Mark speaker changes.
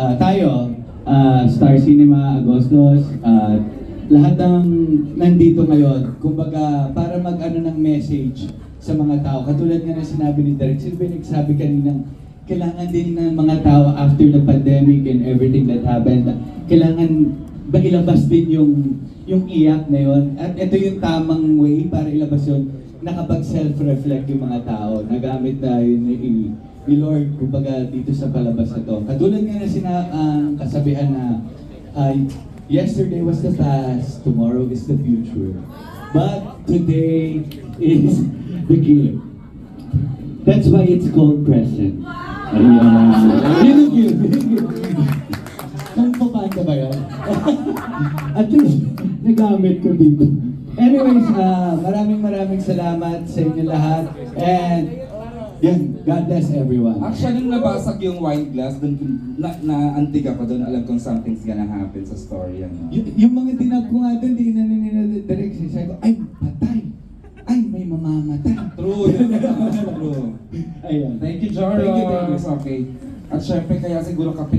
Speaker 1: ah, tayo, ah, Star Cinema, Agostos, at lahat ng nandito ngayon, kumbaga para mag-ano ng message sa mga tao. Katulad nga na sinabi ni Derek, yung nagsabi kaninang kailangan din ng mga tao after the pandemic and everything that happened, kailangan ba ilabas din yung yung iyak na yun. At ito yung tamang way para ilabas yun na kapag self-reflect yung mga tao, nagamit na yun ni, ni Lord, kumbaga dito sa palabas na to. Katulad nga na sina, ang kasabihan na uh, yesterday was the past, tomorrow is the future. But today is the gift. That's why it's called present. Ayan. Yun yung gift. Kung papanda ba yun? At least, nagamit ko dito. Anyways, ah, maraming maraming salamat sa inyo lahat. And, yan, God bless everyone.
Speaker 2: Actually, nung nabasag yung wine glass, dun, na, na antig ako doon, alam kong something's gonna happen sa story. Ano.
Speaker 1: Y- yung mga tinap ko nga doon, di na nila direct. Sabi ko, ay, patay. Ay, may mamamatay.
Speaker 2: True, true.
Speaker 1: Ayun.
Speaker 2: Thank you, Joros.
Speaker 1: Thank you, thank you.
Speaker 2: Okay. At syempre, kaya siguro kapit